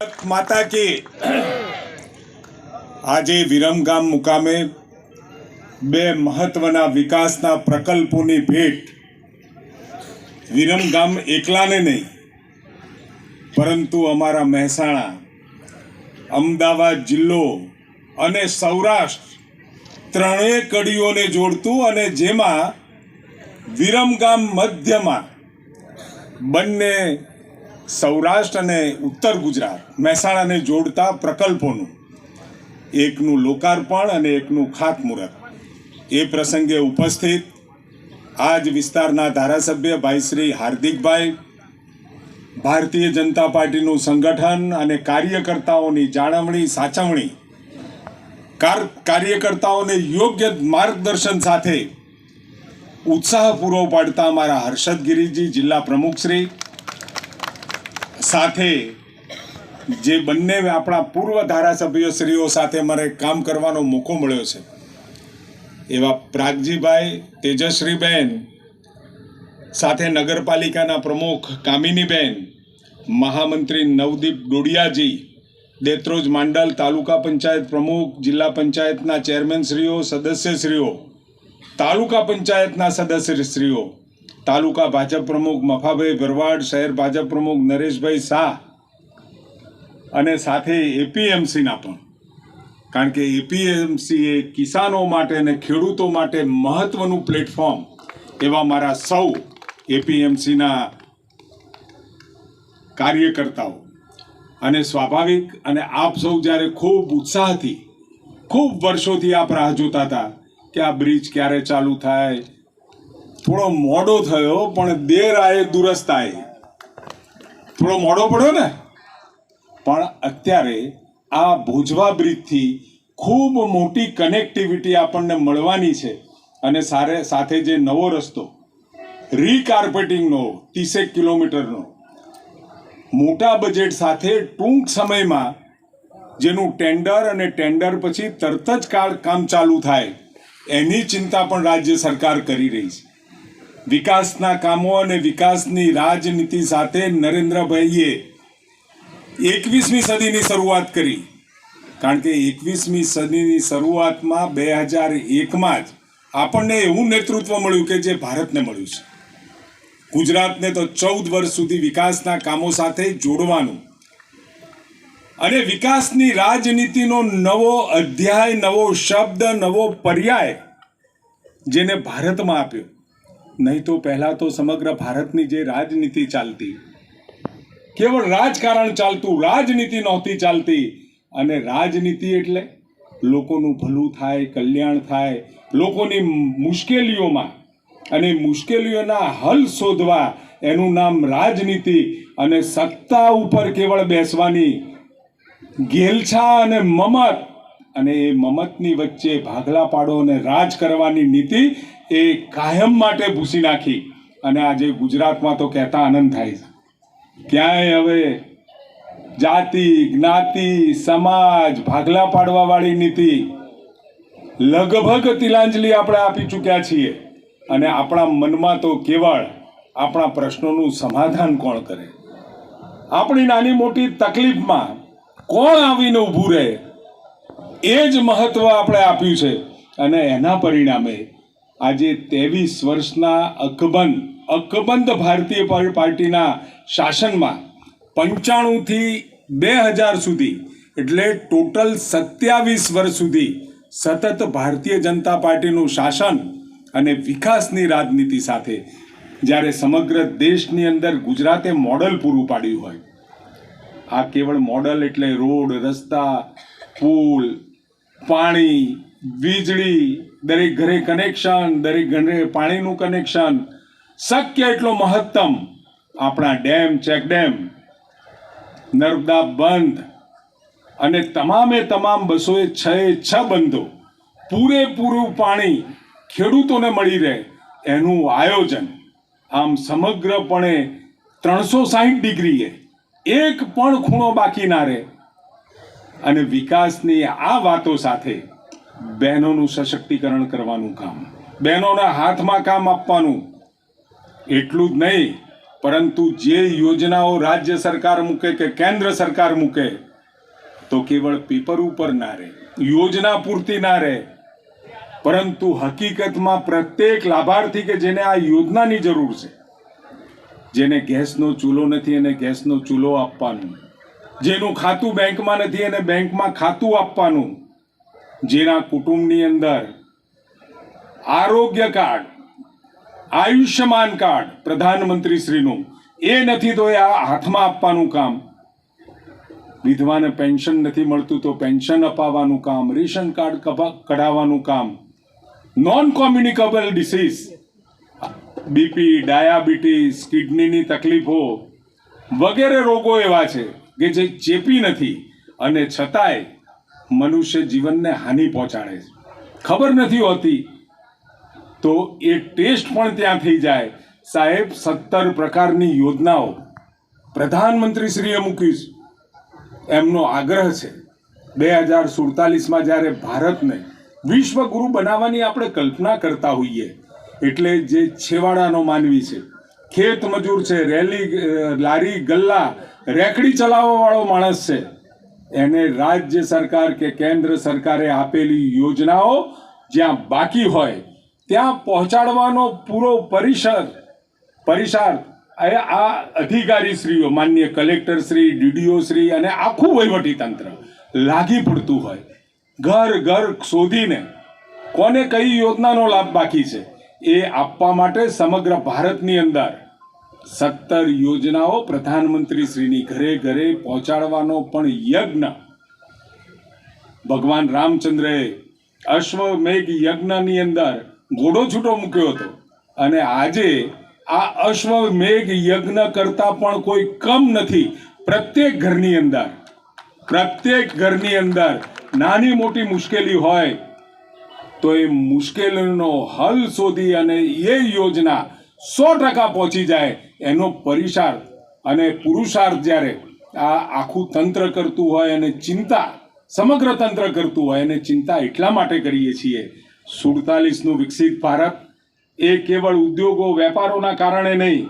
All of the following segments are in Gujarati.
માતા કી આજે વિરમગામ મુકામે બે મહત્વના વિકાસના પ્રકલ્પોની ભેટ. વિરમગામ એકલાને નહીં, પરંતુ અમારા મહેસાણા, અમદાવાદ જિલ્લો અને સૌરાષ્ટ્ર ત્રણેય કડીઓને જોડતું અને જેમાં વિરમગામ મધ્યમાં બંને સૌરાષ્ટ્ર અને ઉત્તર ગુજરાત, મહેસાણાને જોડતા પ્રકલ્પોનું, એકનું લોકાર્પણ અને એકનું ખાતમુહૂર્ત. એ પ્રસંગે ઉપસ્થિત આ જ વિસ્તારના ધારાસભ્ય ભાઈ શ્રી હાર્દિકભાઈ, ભારતીય જનતા પાર્ટીનું સંગઠન અને કાર્યકર્તાઓની જાળવણી સાચવણી, કાર- કાર્યકર્તાઓને યોગ્ય માર્ગદર્શન સાથે ઉત્સાહ પૂરો પાડતા અમારા હર્ષદ ગિરીજી જિલ્લા પ્રમુખશ્રી સાથે જે બંને આપણા પૂર્વ ધારાસભ્યશ્રીઓ સાથે મારે કામ કરવાનો મોકો મળ્યો છે. એવા પ્રાગજીભાઈ, તેજશ્રીબેન, સાથે નગરપાલિકાના પ્રમુખ કામિનીબેન, મહામંત્રી નવદીપ ડોડિયાજી, દેત્રોજ માંડલ તાલુકા પંચાયત પ્રમુખ, જિલ્લા પંચાયતના ચેરમેનશ્રીઓ, સદસ્યશ્રીઓ, તાલુકા પંચાયતના સદસ્યશ્રીઓ તાલુકા ભાજપ પ્રમુખ મફાભાઈ ભરવાડ શહેર ભાજપ પ્રમુખ નરેશભાઈ શાહ અને સાથે એપીએમસીના પણ. કારણ કે એપીએમસી એ કિસાનો માટે અને ખેડૂતો માટે મહત્વનું પ્લેટફોર્મ એવા મારા સૌ એપીએમસીના કાર્યકર્તાઓ. અને સ્વાભાવિક અને આપ સૌ જ્યારે ખૂબ ઉત્સાહથી, ખૂબ વર્ષોથી આપ રાહ જોતા હતા કે આ બ્રિજ ક્યારે ચાલુ થાય થોડો મોડો થયો, પણ દેર આયે, દુરસ્ત આયે. થોડો મોડો પડ્યો ને? પણ અત્યારે આ ભોજવા બ્રિજથી ખૂબ મોટી કનેક્ટિવિટી આપણને મળવાની છે અને સારે, સાથે જે નવો રસ્તો રીકાર્પેટિંગનો ત્રીસેક કિલોમીટરનો, મોટા બજેટ સાથે ટૂંક સમયમાં જેનું ટેન્ડર અને ટેન્ડર પછી તરત જ કામ ચાલુ થાય, એની ચિંતા પણ રાજ્ય સરકાર કરી રહી છે. વિકાસના કામો અને વિકાસની રાજનીતિ સાથે નરેન્દ્રભાઈએ એકવીસમી સદીની શરૂઆત કરી. કારણ કે એકવીસમી સદીની શરૂઆતમાં બે હજાર એકમાં જ આપણને એવું નેતૃત્વ મળ્યું કે જે ભારતને મળ્યું છે. ગુજરાતને તો ચૌદ વર્ષ સુધી વિકાસના કામો સાથે જોડવાનું. અને વિકાસની રાજનીતિનો નવો અધ્યાય, નવો શબ્દ, નવો પર્યાય જેને ભારતમાં આપ્યો નહીં તો પહેલાં તો સમગ્ર ભારતની જે રાજનીતિ ચાલતી, કેવળ રાજકારણ ચાલતું, રાજનીતિ નહોતી ચાલતી. અને રાજનીતિ એટલે લોકોનું ભલું થાય, કલ્યાણ થાય, લોકોની મુશ્કેલીઓમાં અને મુશ્કેલીઓના હલ શોધવા એનું નામ રાજનીતિ અને સત્તા ઉપર કેવળ બેસવાની, ઘેલછા અને મમત અને એ મમતની વચ્ચે ભાગલા પાડો અને રાજ કરવાની નીતિ એ કાયમ માટે ભૂસી નાખી. અને આજે ગુજરાતમાં તો કહેતા આનંદ થાય છે. ક્યાંય હવે જાતિ, જ્ઞાતિ, સમાજ ભાગલા પાડવાવાળી નીતિ લગભગ તિલાંજલિ આપણે આપી ચૂક્યા છીએ. અને આપણા મનમાં તો કેવળ આપણા પ્રશ્નોનું સમાધાન કોણ કરે? આપણી નાની મોટી તકલીફમાં કોણ આવીને ઊભું રહે? એ જ મહત્વ આપણે આપ્યું છે. અને એના પરિણામે આજે ત્રેવીસ વર્ષના અકબંધ અકબંધ ભારતીય પાર્ટીના શાસનમાં પંચાણુંથી બે હજાર સુધી, એટલે ટોટલ સત્યાવીસ વર્ષ સુધી સતત ભારતીય જનતા પાર્ટીનું શાસન અને વિકાસની રાજનીતિ સાથે જ્યારે સમગ્ર દેશની અંદર ગુજરાતે મોડલ પૂરું પાડ્યું હોય. આ કેવળ મોડલ એટલે રોડ, રસ્તા, પુલ પાણી, વીજળી, દરેક ઘરે કનેક્શન દરેક ઘરે પાણીનું કનેક્શન શક્ય એટલો મહત્તમ આપણા ડેમ, ચેક ડેમ, નર્મદા બંધ અને તમામે તમામ બસોએ છ એ છ બંધો. પૂરેપૂરું પાણી ખેડૂતોને મળી રહે એનું આયોજન. આમ સમગ્રપણે ત્રણસો સાહીઠ ડિગ્રીએ એક પણ ખૂણો બાકી ના રહે. અને વિકાસની આ વાતો સાથે બહેનોનું સશક્તિકરણ કરવાનું કામ. બહેનોના હાથમાં કામ આપવાનું. એટલું જ નહીં, પરંતુ જે યોજનાઓ રાજ્ય સરકાર મૂકે કે કેન્દ્ર સરકાર મૂકે, તો કેવળ પેપર ઉપર ના રહે, યોજના પૂરતી ના રહે. પરંતુ હકીકતમાં પ્રત્યેક લાભાર્થી કે જેને આ યોજનાની જરૂર છે, જેને ગેસનો ચૂલો નથી એને ગેસનો ચૂલો આપવાનું જેનું ખાતું બેંકમાં નથી એને બેંકમાં ખાતું આપવાનું. જેના કુટુંબની અંદર આરોગ્ય કાર્ડ, આયુષ્યમાન કાર્ડ પ્રધાનમંત્રીશ્રીનું, એ નથી તો એ હાથમાં આપવાનું કામ. વિધવાને પેન્શન નથી મળતું તો પેન્શન અપાવવાનું કામ, રેશન કાર્ડ કઢાવવાનું કામ. Non communicable disease BP, diabetes, કિડનીની તકલીફો, વગેરે રોગો એવા છે. કે જે ચેપી નથી અને છતાંય મનુષ્ય જીવનને હાનિ પહોંચાડે છે. ખબર નથી હોતી તો એ ટેસ્ટ પણ ત્યાં થઈ જાય. સાહેબ, સત્તર પ્રકારની યોજનાઓ પ્રધાનમંત્રીશ્રીએ મૂકી છે. એમનો આગ્રહ છે. બે હજાર સુડતાલીસમાં જ્યારે ભારતને વિશ્વગુરુ બનાવવાની આપણે કલ્પના કરતા હોઈએ, એટલે જે છેવાડાનો માનવી છે ખેત મજૂર છે, રેલી લારી, ગલ્લા, રેકડી ચલાવવા વાળો માણસ છે. એને રાજ્ય સરકાર કે કેન્દ્ર સરકારે આપેલી યોજનાઓ જ્યાં બાકી હોય, ત્યાં પહોંચાડવાનો પૂરો પરિસર પરિષાર આ આ અધિકારીશ્રીઓ, માન્ય કલેક્ટર શ્રી ડીડીઓ શ્રી અને આખું વહીવટી તંત્ર લાગી પડતું હોય. ઘર ઘર શોધીને કોને કઈ યોજનાનો લાભ બાકી છે, એ આપવા માટે સમગ્ર ભારતની અંદર સત્તર યોજનાઓ પ્રધાનમંત્રીશ્રીની ઘરે ઘરે પહોંચાડવાનો પણ યજ્ઞ. ભગવાન રામચંદ્રએ અશ્વમેઘ યજ્ઞની અંદર ઘોડો છૂટો મૂક્યો હતો અને આજે આ અશ્વમેઘ યજ્ઞ કરતા પણ કોઈ કમ નથી પ્રત્યેક ઘરની અંદર. પ્રત્યેક ઘરની અંદર નાની મોટી મુશ્કેલી હોય તો એ મુશ્કેલીનો હલ શોધી અને એ યોજના સો ટકા પહોંચી જાય એનો પરિસાર અને પુરુષાર્થ જ્યારે આ આખું તંત્ર કરતું હોય અને ચિંતા, સમગ્ર તંત્ર કરતું હોય અને ચિંતા એટલા માટે કરીએ છીએ. સુડતાલીસનું વિકસિત ભારત એ કેવળ ઉદ્યોગો, વેપારોના કારણે નહીં,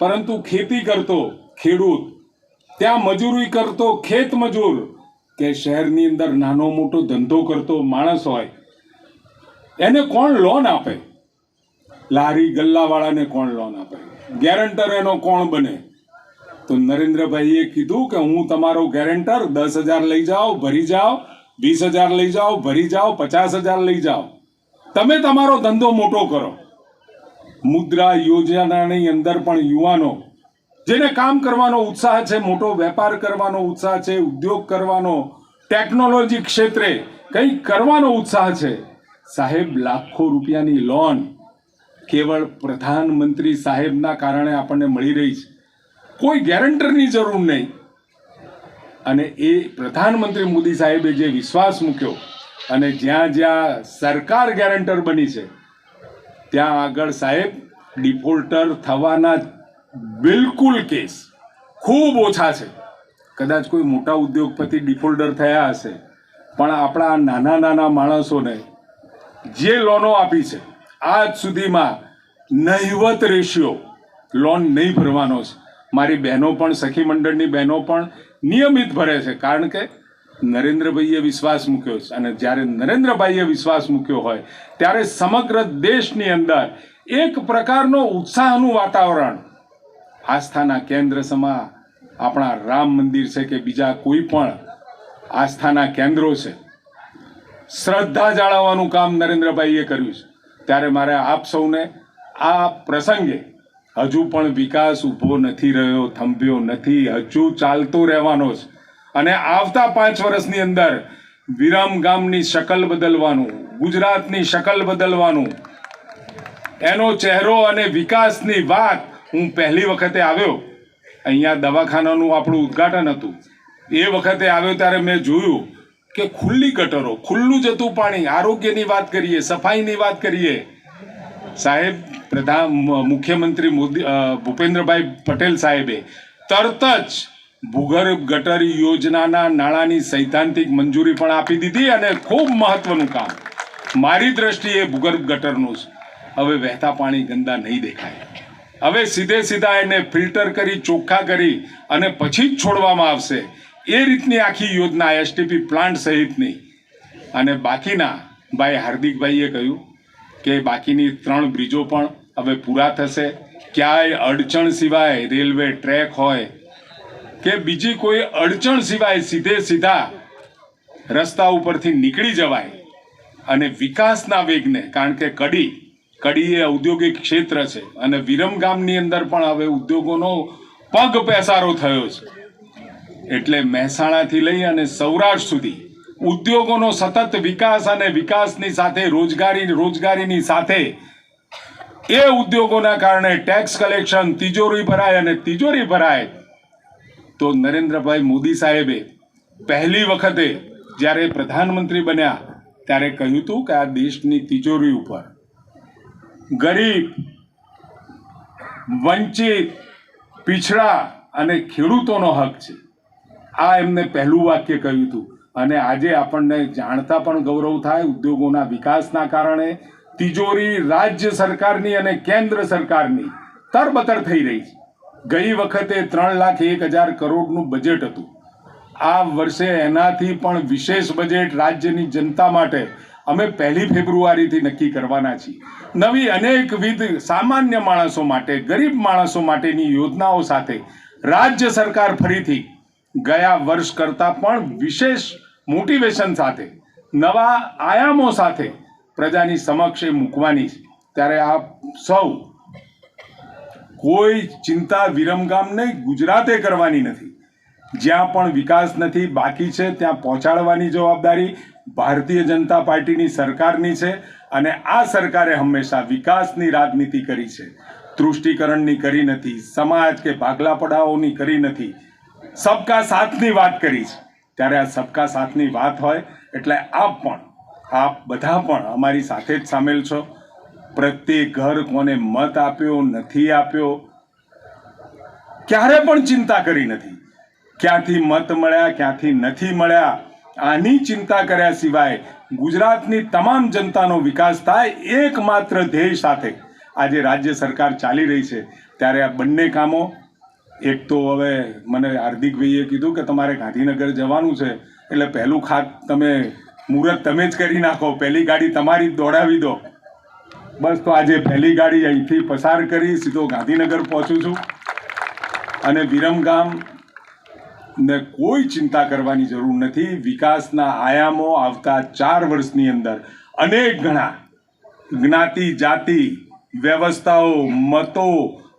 પરંતુ ખેતી કરતો ખેડૂત, ત્યાં મજૂરી કરતો ખેત મજૂર, કે શહેરની અંદર નાનો મોટો ધંધો કરતો માણસ હોય, એને કોણ લોન આપે? લારી ગલ્લાવાળાને કોણ લોન આપે? ગેરંટર એનો કોણ બને? તો નરેન્દ્રભાઈએ કીધું કે હું તમારો ગેરંટર દસ હજાર લઈ જાઓ, ભરી જાઓ, વીસ હજાર લઈ જાઓ, ભરી જાઓ, પચાસ હજાર લઈ જાઓ. તમે તમારો ધંધો મોટો કરો. મુદ્રા યોજનાની અંદર પણ યુવાનો, જેને કામ કરવાનો ઉત્સાહ છે, મોટો વેપાર કરવાનો ઉત્સાહ છે, ઉદ્યોગ કરવાનો, ટેકનોલોજી ક્ષેત્રે કંઈક કરવાનો ઉત્સાહ છે, સાહેબ, લાખો રૂપિયાની લોન કેવળ પ્રધાનમંત્રી સાહેબના કારણે આપણને મળી રહી છે. કોઈ ગેરંટરની જરૂર નહીં. અને એ પ્રધાનમંત્રી મોદી સાહેબે જે વિશ્વાસ મૂક્યો અને જ્યાં જ્યાં સરકાર ગેરંટર બની છે, ત્યાં આગળ સાહેબ, ડિફોલ્ટર થવાના બિલકુલ કેસ ખૂબ ઓછા છે. કદાચ કોઈ મોટા ઉદ્યોગપતિ ડિફોલ્ટર થયા હશે, પણ આપણા નાના નાના માણસોને જે લોનો આપી છે આજ સુધીમાં નહિવત રેશિયો લોન નહીં ભરવાનો છે. મારી બહેનો પણ, સખી મંડળની બહેનો પણ નિયમિત ભરે છે. કારણ કે નરેન્દ્રભાઈએ વિશ્વાસ મૂક્યો છે. અને જ્યારે નરેન્દ્રભાઈએ વિશ્વાસ મૂક્યો હોય, ત્યારે સમગ્ર દેશની અંદર એક પ્રકારનો ઉત્સાહનું વાતાવરણ. આસ્થાના કેન્દ્ર સમા આપણા રામ મંદિર છે કે બીજા કોઈ પણ આસ્થાના કેન્દ્રો છે. શ્રદ્ધા જાળવવાનું કામ નરેન્દ્રભાઈએ કર્યું છે. ત્યારે મારે આપ સૌને આ પ્રસંગે હજુ પણ વિકાસ ઊભો નથી રહ્યો, થંભ્યો નથી, હજુ ચાલતો રહેવાનો છે. અને આવતા પાંચ વર્ષની અંદર વિરામ ગામની શકલ બદલવાનું, ગુજરાતની શકલ બદલવાનું, એનો ચહેરો અને વિકાસની વાત હું પહેલી વખતે આવ્યો. અહીંયા દવાખાનાનું આપણું ઉદ્ઘાટન હતું. એ વખતે આવ્યો ત્યારે મેં જોયું કે ખુલ્લી ગટરો, ખુલ્લું જતું પાણી, આરોગ્યની વાત કરીએ, સફાઈની વાત કરીએ. સાહેબ, પ્રધાન મુખ્યમંત્રી મોદી ભૂપેન્દ્રભાઈ પટેલ સાહેબે તરત જ ભૂગર્ભ ગટર યોજનાના નાણાંની સૈદ્ધાંતિક મંજૂરી પણ આપી દીધી અને ખૂબ મહત્વનું કામ. મારી દ્રષ્ટિએ ભૂગર્ભ ગટરનું હવે વહેતા પાણી ગંદા નહીં દેખાય. હવે સીધે સીધા એને ફિલ્ટર કરી, ચોખ્ખા કરી અને પછી જ છોડવામાં આવશે. એ રીતની આખી યોજના એસટીપી પ્લાન્ટ સહિતની. અને બાકીના, ભાઈ હાર્દિકભાઈએ કહ્યું કે બાકીની ત્રણ બ્રિજો પણ હવે પૂરા થશે. ક્યાંય અડચણ સિવાય રેલવે ટ્રેક હોય કે બીજી કોઈ અડચણ સિવાય સીધે સીધા રસ્તા ઉપરથી નીકળી જવાય. અને વિકાસના વેગને, કારણ કે કડી કડી એ ઔદ્યોગિક ક્ષેત્ર છે. અને વિરમગામની અંદર પણ હવે ઉદ્યોગોનો પગ પેસારો થયો છે. એટલે મહેસાણાથી લઈ અને સૌરાષ્ટ્ર સુધી ઉદ્યોગોનો સતત વિકાસ અને વિકાસની સાથે રોજગારી, રોજગારીની સાથે એ ઉદ્યોગોના કારણે ટેક્સ કલેક્શન તિજોરી ભરાય અને તિજોરી ભરાય. તો નરેન્દ્રભાઈ મોદી સાહેબે પહેલી વખતે જ્યારે પ્રધાનમંત્રી બન્યા ત્યારે કહ્યું હતું કે આ દેશની તિજોરી ઉપર ગરીબ, વંચિત, પીછડા અને ખેડૂતોનો હક છે. આ એમને પહેલું વાક્ય કહ્યું હતું. અને આજે આપણને જાણતા પણ ગૌરવ થાય ઉદ્યોગોના વિકાસના કારણે તિજોરી રાજ્ય સરકારની અને કેન્દ્ર સરકારની તરબતર થઈ રહી છે. ગઈ વખતે ત્રણ લાખ એક હજાર કરોડનું બજેટ હતું. આ વર્ષે એનાથી પણ વિશેષ બજેટ રાજ્યની જનતા માટે અમે પહેલી ફેબ્રુઆરીથી નક્કી કરવાના છીએ. નવી અનેકવિધ સામાન્ય માણસો માટે, ગરીબ માણસો માટેની યોજનાઓ સાથે રાજ્ય સરકાર ફરીથી ગયા વર્ષ કરતાં પણ વિશેષ મોટિવેશન સાથે, નવા આયામો સાથે પ્રજાની સમક્ષ એ મૂકવાની છે. ત્યારે આપ સૌ કોઈ ચિંતા વિરમગામ નહીં, ગુજરાતે કરવાની નથી. જ્યાં પણ વિકાસ નથી, બાકી છે, ત્યાં પહોંચાડવાની જવાબદારી ભારતીય જનતા પાર્ટીની સરકારની છે અને આ સરકારે હંમેશા વિકાસની રાજનીતિ કરી છે. તૃષ્ટિકરણની કરી નથી, સમાજ કે ભાગલા પડાઓની કરી નથી. સબકા સાથની વાત કરી છે. ત્યારે આ સબકા સાથની વાત હોય એટલે આપ પણ, આપ બધા પણ અમારી સાથે જ સામેલ છો. પ્રત્યેક ઘર કોને મત આપ્યો, નથી આપ્યો, ક્યારે પણ ચિંતા કરી નથી. ક્યાંથી મત મળ્યા, ક્યાંથી નથી મળ્યા, આની ચિંતા કર્યા સિવાય ગુજરાતની તમામ જનતાનો વિકાસ થાય એકમાત્ર ધ્યેય સાથે આજે રાજ્ય સરકાર ચાલી રહી છે. ત્યારે આ બંને કામો એક તો હવે મને હાર્દિકભાઈએ કીધું કે તમારે ગાંધીનગર જવાનું છે, એટલે પહેલું ખાત તમે મુહૂર્ત તમે જ કરી નાખો, પહેલી ગાડી તમારી જ દોડાવી દો. બસ તો આજે પહેલી ગાડી અહીંથી પસાર કરી, સીધો ગાંધીનગર પહોંચું છું. અને વિરમગામ ને કોઈ ચિંતા કરવાની જરૂર નથી, વિકાસના આયામો આવતા ચાર વર્ષની અંદર અનેક ઘણા જ્ઞાતિ, જાતિ, વ્યવસ્થાઓ, મતો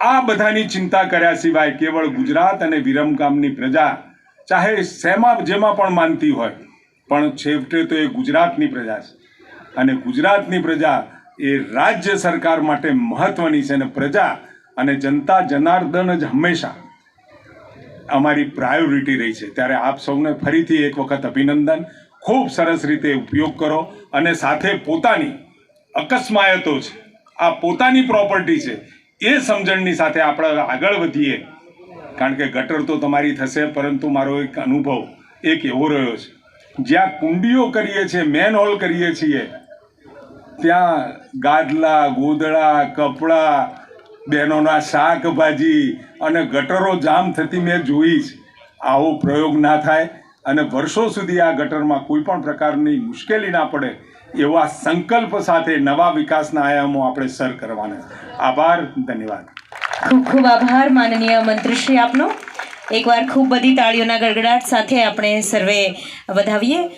આ બધાની ચિંતા કર્યા સિવાય કેવળ ગુજરાત અને વિરમગામની પ્રજા ચાહે શેમાં જેમાં પણ માનતી હોય, પણ છેવટે તો એ ગુજરાતની પ્રજા છે. અને ગુજરાતની પ્રજા એ રાજ્ય સરકાર માટે મહત્વની છે અને પ્રજા અને જનતા જનાર્દન જ હંમેશા અમારી પ્રાયોરિટી રહી છે. ત્યારે આપ સૌને ફરીથી એક વખત અભિનંદન. ખૂબ સરસ રીતે ઉપયોગ કરો અને સાથે પોતાની અકસ્માયતો છે. આ પોતાની પ્રોપર્ટી છે. એ સમજણની સાથે આપણે આગળ વધીએ. કારણ કે ગટર તો તમારી થશે, પરંતુ મારો એક અનુભવ એક એવો રહ્યો છે. જ્યાં કુંડીઓ કરીએ છીએ મેન હોલ કરીએ છીએ, ત્યાં ગાદલા ગોદળા કપડાં, બહેનોના શાકભાજી અને ગટરો જામ થતી મેં જોઈ જ આવો પ્રયોગ ના થાય અને વર્ષો સુધી આ ગટરમાં કોઈ પણ પ્રકારની મુશ્કેલી ના પડે એવા સંકલ્પ સાથે નવા વિકાસના આયામો આપણે સર કરવાના. આભાર, ધન્યવાદ. ખૂબ ખૂબ આભાર, માનનીય મંત્રીશ્રી આપનો. એકવાર ખૂબ બધી તાળીઓના ગડગડાટ સાથે આપણે સર્વે વધાવીએ.